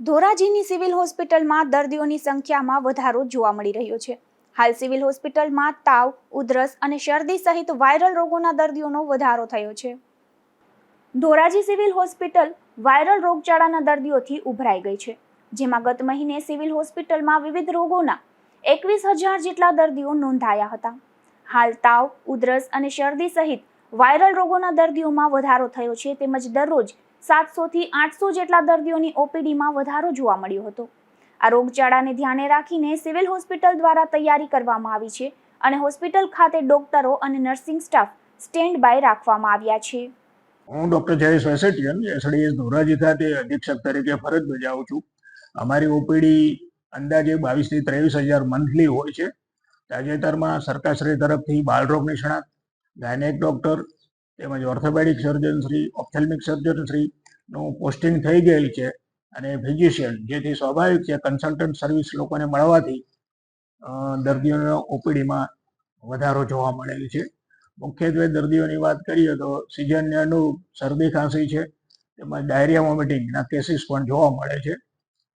ધોરાજીની civil હોસ્પિટલમાં દર્દીઓની સંખ્યામાં વધારો જોવા મળી રહ્યો છે. હાલ સિવિલ હોસ્પિટલમાં તાવ, ઉધરસ અને શરદી સહિત વાયરલ રોગોના દર્દીઓનો વધારો થયો છે. ધોરાજી સિવિલ હોસ્પિટલ વાયરલ રોગચાળાના દર્દીઓથી ઉભરાઈ ગઈ છે, જેમાં ગત મહિને સિવિલ હોસ્પિટલમાં વિવિધ રોગોના એકવીસ હજાર જેટલા દર્દીઓ નોંધાયા હતા. હાલ તાવ, ઉધરસ અને શરદી સહિત વાયરલ રોગોના દર્દીઓમાં વધારો થયો છે તેમજ દરરોજ સાતસો થી આઠસો જેટલા દર્દીઓની ઓપીડીમાં વધારો જોવા મળ્યો હતો. આ રોગચાળાને ધ્યાને રાખીને સિવિલ હોસ્પિટલ દ્વારા તૈયારી કરવામાં આવી છે અને હોસ્પિટલ ખાતે ડોક્ટરો અને નર્સિંગ સ્ટાફ સ્ટેન્ડ બાય રાખવામાં આવ્યા છે. હું ડોક્ટર જયેશ વેસેટિયન એસડીએસ ધોરાજી ખાતે અધિક્ષક તરીકે ફરજ બજાવું છું. અમારી ઓપીડી અંદાજે બાવીસથી ત્રેવીસ હજાર મંથલી હોય છે. તાજેતરમાં સરકારશ્રી તરફથી બાળરોગ નિષ્ણાત ગાયનેક ડોક્ટર તેમજ orthopaedic surgeon Shri ophthalmic surgeon Shri નું પોસ્ટિંગ થઈ ગયેલ છે અને ફિઝિશિયન જેથી સ્વાભાવિક છે કન્સલ્ટન્ટ સર્વિસ લોકોને મળવાથી દર્દીઓનો ઓપીડીમાં વધારો જોવા મળેલ છે. મુખ્યત્વે દર્દીઓની વાત કરીએ તો સિઝનને અનુરૂપ શરદી ખાંસી છે, તેમજ ડાયરિયા વોમિટિંગના કેસીસ પણ જોવા મળે છે.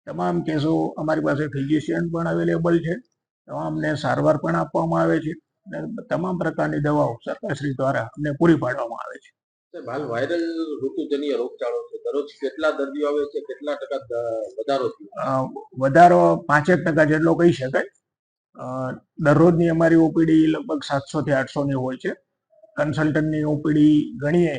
તમામ કેસો અમારી પાસે ફિઝિશિયન પણ અવેલેબલ છે. તમામને સારવાર પણ આપવામાં આવે છે. અને તમામ પ્રકારની દવાઓ સરકારશ્રી દ્વારા અમને પૂરી પાડવામાં આવે છે. સાહેબ હાલ વાયરલ ઋતુજન્ય રોગચાળો છે. દરરોજ કેટલા દર્દીઓ આવે છે? કેટલા ટકા વધારો વધારો પાંચેક ટકા જેટલો કહી શકાય. દરરોજની અમારી ઓપીડી લગભગ સાતસો થી આઠસો ની હોય છે. કન્સલ્ટન્ટની ઓપીડી ગણીએ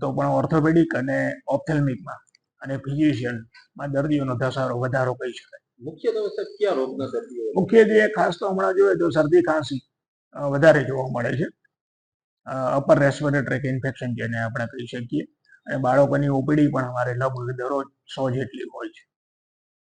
તો પણ ઓર્થોપેડિક અને ઓપ્થેલ્મિકમાં અને ફિઝિશિયનમાં દર્દીઓનો ધસારો વધારો કહી શકાય. મુખ્યત્વે સાહેબ કયા રોગના દર્દીઓ? મુખ્યત્વે ખાસ તો હમણાં જોઈએ તો શરદી ખાંસી વધારે જોવા મળે છે. અપર રેસ્પિરેટરી ઇન્ફેક્શન જેને આપણે કહી શકીએ. અને બાળકોની ઓપીડી પણ અમારે લગભગ દરરોજ સો જેટલી હોય છે.